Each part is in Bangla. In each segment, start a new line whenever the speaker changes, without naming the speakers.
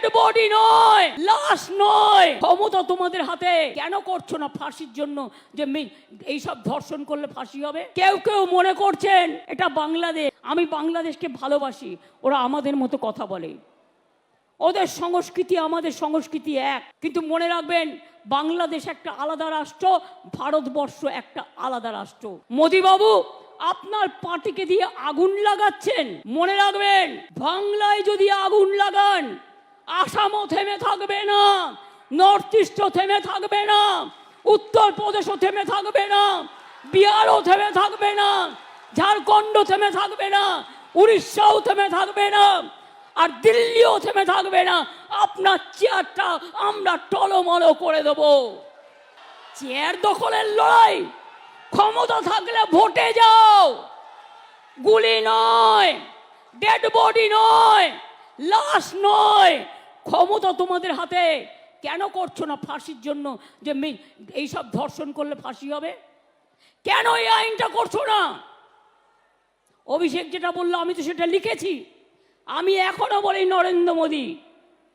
ডেড বডি নয়, লাশ নয়। ক্ষমতা তোমাদের হাতে। কেন করছ না ফাঁসির জন্য? যে এইসব ধর্ষণ করলে ফাঁসি হবে? কেউ কেউ মনে করছেন, এটা বাংলাদেশ। আমি বাংলাদেশকে ভালোবাসি। ওরা আমাদের মতো কথা বলে। ওদের সংস্কৃতি আমাদের সংস্কৃতি এক। কিন্তু মনে রাখবেন, বাংলাদেশ একটা আলাদা রাষ্ট্র, ভারতবর্ষ একটা আলাদা রাষ্ট্র। মোদিবাবু, আপনার পার্টিকে দিয়ে আগুন লাগাচ্ছেন। মনে রাখবেন, বাংলায় যদি আগুন লাগান আসামও থেমে থাকবে না নর্থ ইস্টও থেমে থাকবে না, উত্তরপ্রদেশও থেমে থাকবে না, বিহারও থেমে থাকবে না ঝাড়খণ্ড থেমে থাকবে না, উড়িষ্যাও থেমে থাকবে না, আর দিল্লিও থেমে থাকবে না। আপনার চেয়ারটা আমরা টলমল করে দেব। চেয়ার দখলের লড়াই, ক্ষমতা থাকলে ভোটে যাও। গুলি নয় ডেড বডি নয়, লাশ নয় ক্ষমতা তোমাদের হাতে। কেন করছ না ফাঁসির জন্য? যে মি- এইসব ধর্ষণ করলে ফাঁসি হবে? কেন এই আইনটা করছ না? অভিষেক যেটা বলল, আমি তো সেটা লিখেছি। আমি এখনও বলি, নরেন্দ্র মোদী,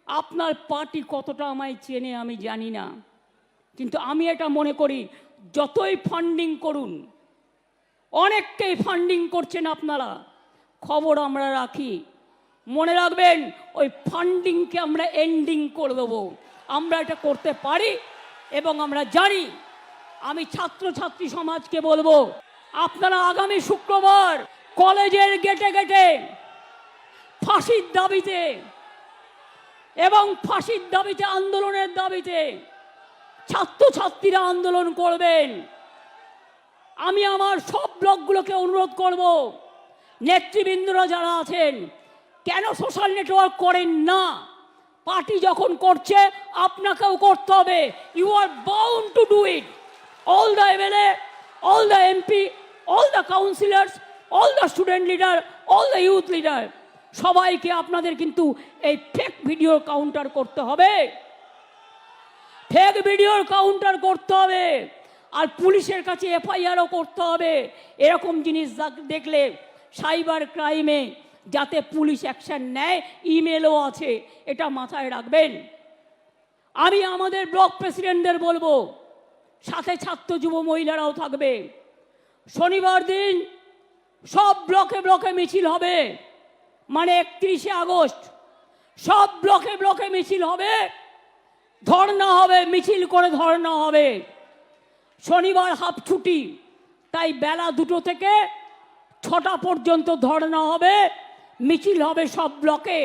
আপনার পার্টি কতটা আমায় চেনে আমি জানি না। কিন্তু আমি এটা মনে করি, যতই ফান্ডিং করুন, অনেককেই ফান্ডিং করছেন আপনারা। খবর আমরা রাখি। মনে রাখবেন, ওই ফান্ডিংকে আমরা এন্ডিং করে দেবো। আমরা এটা করতে পারি এবং আমরা জানি, আমি ছাত্রছাত্রী সমাজকে বলব, আপনারা আগামী শুক্রবার কলেজের গেটে গেটে ফাঁসির দাবিতে এবং ফাঁসির দাবিতে আন্দোলনের দাবিতে ছাত্রছাত্রীরা আন্দোলন করবেন। আমি আমার সব ব্লকগুলোকে অনুরোধ করব, নেতৃবৃন্দরা যারা আছেন কেন সোশ্যাল নেটওয়ার্ক করেন না? পার্টি যখন করছে, আপনাকেও করতে হবে। You are bound to do it all the MLA all the MP all the councillors all the student leader all the youth leader সবাইকে আপনাদের কিন্তু এই ফেক ভিডিও কাউন্টার করতে হবে। ফেক ভিডিওর কাউন্টার করতে হবে। আর পুলিশের কাছে এফআইআরও করতে হবে। এরকম জিনিস দেখ- দেখলে সাইবার ক্রাইমে যাতে পুলিশ অ্যাকশন নেয়, ইমেলও আছে, এটা মাথায় রাখবেন। আমি আমাদের ব্লক প্রেসিডেন্টদের বলব, সাথে ছাত্র যুব মহিলারাও থাকবে। শনিবার দিন সব ব্লকে ব্লকে মিছিল হবে মানে একত্রিশে আগস্ট, সব ব্লকে ব্লকে মিছিল হবে ধর্না হবে, মিছিল করে ধর্না হবে। শনিবার হাফ ছুটি, তাই বেলা দুটো থেকে ছটা পর্যন্ত ধর্না হবে। মিছিল হবে সব ব্লকে।